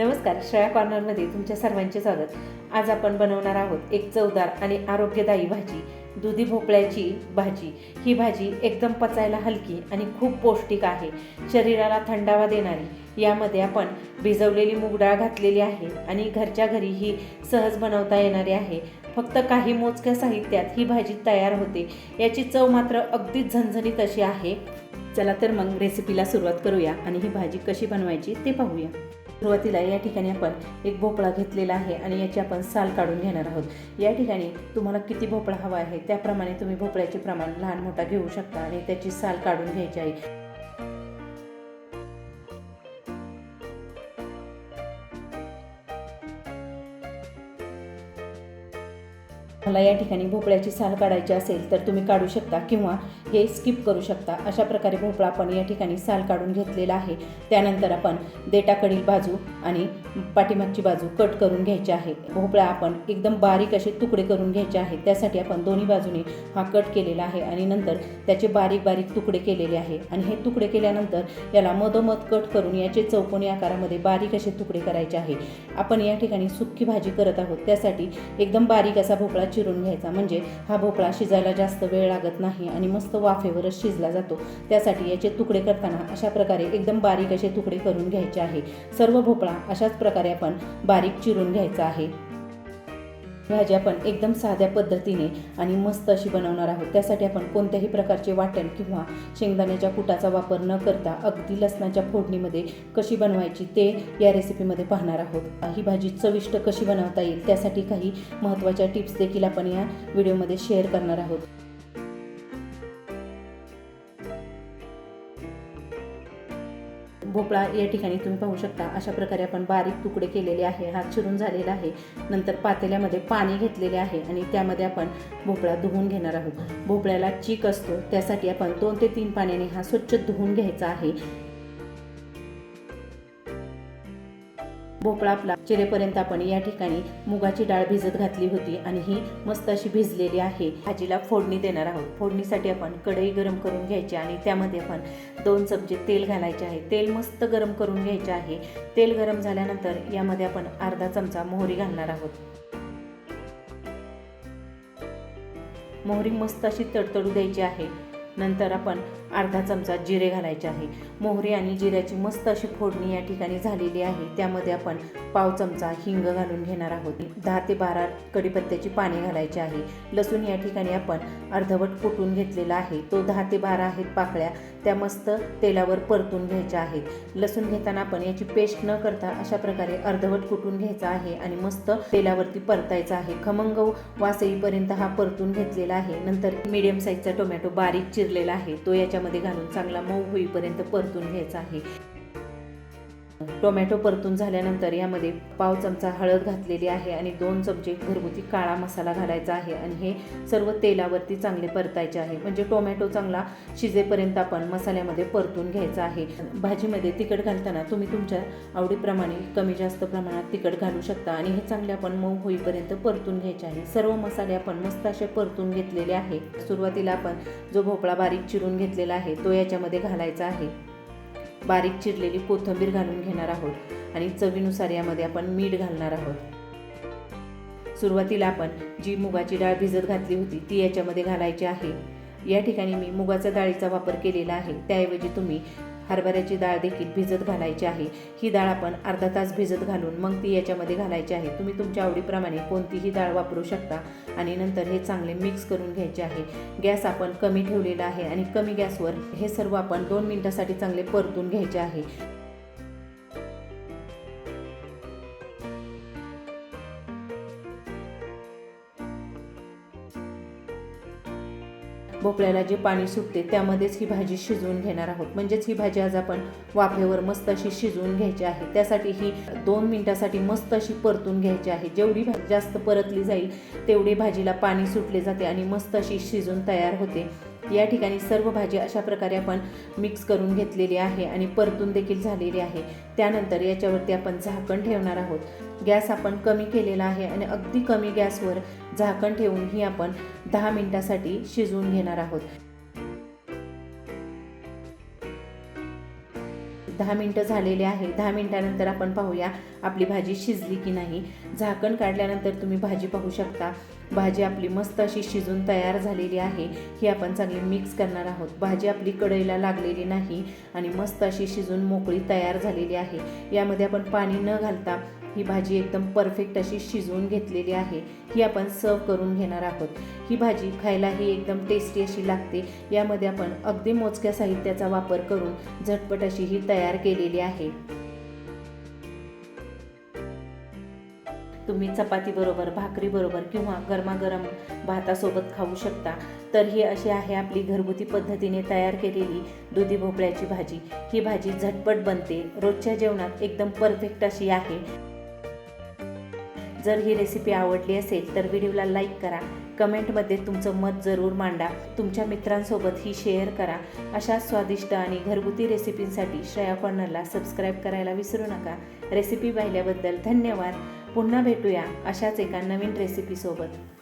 नमस्कार श्रेया कॉर्नरमध्ये तुमच्या सर्वांचे स्वागत. आज आपण बनवणार आहोत एक चवदार आणि आरोग्यदायी भाजी दुधी भोपळ्याची भाजी. ही भाजी एकदम पचायला हलकी आणि खूप पौष्टिक आहे. शरीराला थंडावा देणारी. यामध्ये आपण भिजवलेली मूग डाळ घातलेली आहे आणि घरच्या घरी ही सहज बनवता येणारी आहे. फक्त काही मोजक्या साहित्यात ही भाजी तयार होते. याची चव मात्र अगदीच झणझणीत अशी आहे. चला तर मग रेसिपीला सुरुवात करूया आणि ही भाजी कशी बनवायची ते पाहूया. सुरुवातीला या ठिकाणी आपण एक भोपळा घेतलेला आहे आणि याची आपण साल काढून घेणार आहोत. या ठिकाणी तुम्हाला किती भोपळा हवा आहे त्याप्रमाणे तुम्ही भोपळ्याचे प्रमाण लहान मोठा घेऊ शकता आणि त्याची साल काढून घ्यायची आहे. मला या ठिकाणी भोपळ्याची साल काढायची असेल तर तुम्ही काढू शकता किंवा हे स्किप करू शकता. अशा प्रकारे भोपळा आपण या ठिकाणी साल काढून घेतलेला आहे. त्यानंतर आपण देटाकडील बाजू आणि पाठीमागची बाजू कट करून घ्यायची आहे. भोपळा आपण एकदम बारीक असे तुकडे करून घ्यायचे आहेत त्यासाठी आपण दोन्ही बाजूने हा कट केलेला आहे आणि नंतर त्याचे बारीक बारीक तुकडे केलेले आहे. आणि हे तुकडे केल्यानंतर याला मधोमध कट करून याचे चौकोनी आकारामध्ये बारीक असे तुकडे करायचे आहे. आपण या ठिकाणी सुक्की भाजी करत आहोत. त्यासाठी एकदम बारीक असा भोपळा चिरून घ्यायचा. म्हणजे हा भोपळा शिजायला जास्त वेळ लागत नाही आणि मस्त वाफेवरच शिजला जातो. त्यासाठी याचे तुकडे करताना अशा प्रकारे एकदम बारीक असे तुकडे करून घ्यायचे आहे. सर्व भोपळा अशाच प्रकारे आपण बारीक चिरून घ्यायचा आहे. भाजी आपण एकदम साध्या पद्धतीने आणि मस्त अशी बनवणार आहोत. त्यासाठी आपण कोणत्याही प्रकारचे वाटण किंवा शेंगदाण्याच्या कुटाचा वापर न करता अगदी लसणाच्या फोडणीमध्ये कशी बनवायची ते या रेसिपीमध्ये पाहणार आहोत. ही भाजी चविष्ट कशी बनवता येईल त्यासाठी काही महत्त्वाच्या टिप्स देखील आपण या व्हिडिओमध्ये शेअर करणार आहोत. भोपळा या ठिकाणी तुम्ही पाहू शकता. अशा प्रकारे आपण बारीक तुकडे केलेले आहे. हा चिरून झालेला आहे. नंतर पातेल्यामध्ये पाणी घेतलेले आहे आणि त्यामध्ये आपण भोपळा धुवून घेणार आहोत. भोपळ्याला चीक असतो. त्यासाठी आपण दोन ते तीन पाण्याने हा स्वच्छ धुवून घ्यायचा आहे. भोपळा आपला चिरेपर्यंत आपण या ठिकाणी मुगाची डाळ भिजत घातली होती आणि ही मस्त अशी भिजलेली आहे. भाजीला फोडणी देणार आहोत. फोडणीसाठी आपण कढई गरम करून घ्यायची आणि त्यामध्ये आपण दोन चमचे तेल घालायचे आहे. तेल मस्त गरम करून घ्यायचे आहे. तेल गरम झाल्यानंतर यामध्ये आपण अर्धा चमचा मोहरी घालणार आहोत. मोहरी मस्त अशी तडतडू द्यायची आहे. नंतर आपण अर्धा चमचा जिरे घालायचे आहे. मोहरी आणि जिऱ्याची मस्त अशी फोडणी या ठिकाणी झालेली आहे. त्यामध्ये आपण पाव चमचा हिंग घालून घेणार आहोत. दहा ते बारा कढीपत्त्याची पाने घालायची आहे. लसूण या ठिकाणी आपण अर्धवट कुटून घेतलेला आहे. तो दहा ते बारा आहेत पाकळ्या. त्या मस्त तेलावर परतून घ्यायच्या आहेत. लसूण घेताना आपण याची पेस्ट न करता अशा प्रकारे अर्धवट कुटून घ्यायचा आहे आणि मस्त तेलावरती परतायचा आहे. खमंग वास येईपर्यंत हा परतून घेतलेला आहे. नंतर मीडियम साईजचा टोमॅटो बारीक चिर चिरलेला आहे. तो याच्यामध्ये घालून चांगला मऊ होईपर्यंत परतून घ्यायचा आहे. टोमॅटो परतून झाल्यानंतर यामध्ये पाव चमचा हळद घातलेली आहे आणि दोन चमचे घरगुती काळा मसाला घालायचा आहे आणि हे सर्व तेलावरती चांगले परतायचे आहे. म्हणजे टोमॅटो चांगला शिजेपर्यंत आपण मसाल्यामध्ये परतून घ्यायचा आहे. भाजीमध्ये तिखट घालताना तुम्ही तुमच्या आवडीप्रमाणे कमी जास्त प्रमाणात तिखट घालू शकता आणि हे चांगले आपण मऊ होईपर्यंत परतून घ्यायचे आहे. सर्व मसाले आपण मस्त असे परतून घेतलेले आहे. सुरुवातीला आपण जो भोपळा बारीक चिरून घेतलेला आहे तो याच्यामध्ये घालायचा आहे. बारीक चिरलेली कोथिंबीर घालून घेणार आहोत आणि चवीनुसार यामध्ये आपण मीठ घालणार आहोत. सुरुवातीला आपण जी मुगाची डाळ भिजत घातली होती ती याच्यामध्ये घालायची आहे. या ठिकाणी मी मुगाच्या डाळीचा वापर केलेला आहे. त्याऐवजी तुम्ही हरभऱ्याची डाळ देखील भिजत घालायची आहे. ही डाळ आपण अर्धा तास भिजत घालून मग ती याच्यामध्ये घालायची आहे. तुम्ही तुमच्या आवडीप्रमाणे कोणतीही डाळ वापरू शकता आणि नंतर हे चांगले मिक्स करून घ्यायचे आहे. गॅस आपण कमी ठेवलेला आहे आणि कमी गॅसवर हे सर्व आपण दोन मिनटासाठी चांगले परतून घ्यायचे आहे. भोपळ्याला जे पाणी सुटते त्यामध्येच ही भाजी शिजवून घेणार आहोत. म्हणजेच ही भाजी आज आपण वाफेवर मस्त अशी शिजवून घ्यायची आहे. त्यासाठी ही दोन मिनटासाठी मस्त अशी परतून घ्यायची आहे. जेवढी भाजी जास्त परतली जाईल तेवढी भाजीला पाणी सुटले जाते आणि मस्त अशी शिजून तयार होते. या ठिकाणी सर्व भाजी अशा प्रकारे आपण मिक्स करून घेतलेली आहे आणि परतून देखील झालेली आहे. त्यानंतर याच्यावरती आपण झाकण ठेवणार आहोत. गॅस आपण कमी केलेला आहे आणि अगदी कमी गॅसवर झाकण ठेवून ही आपण दहा मिनिटासाठी शिजवून घेणार आहोत. दहा मिनटं झालेले आहे. दहा मिनटानंतर आपण पाहूया आपली भाजी शिजली की नाही. झाकण काढल्यानंतर तुम्ही भाजी पाहू शकता. भाजी आपली मस्त अशी शिजून तयार झालेली आहे. ही आपण चांगली मिक्स करणार आहोत. भाजी आपली कढईला लागलेली नाही आणि मस्त अशी शिजून मोकळी तयार झालेली आहे. यामध्ये आपण पाणी न घालता ही भाजी एकदम परफेक्ट अशी शिजवून घेतलेली आहे. ही आपण सर्व करून घेणार आहोत. ही भाजी खायलाही एकदम टेस्टी अशी लागते. यामध्ये आपण अगदी मोजक्या साहित्याचा वापर करून झटपट अशी ही तयार केलेली आहे. तुम्ही चपातीबरोबर भाकरीबरोबर किंवा गरमागरम भातासोबत खाऊ शकता. तर ही अशी आहे आपली घरगुती पद्धतीने तयार केलेली दुधी भोपळ्याची भाजी. ही भाजी झटपट बनते. रोजच्या जेवणात एकदम परफेक्ट अशी आहे. जर ही रेसिपी आवडली असेल तर व्हिडिओला लाईक करा. कमेंटमध्ये तुमचं मत जरूर मांडा. तुमच्या मित्रांसोबत ही शेअर करा. अशा स्वादिष्ट आणि घरगुती रेसिपींसाठी श्रेया कॉर्नरला सबस्क्राईब करायला विसरू नका. रेसिपी पाहिल्याबद्दल धन्यवाद. पुन्हा भेटूया अशाच एका नवीन रेसिपीसोबत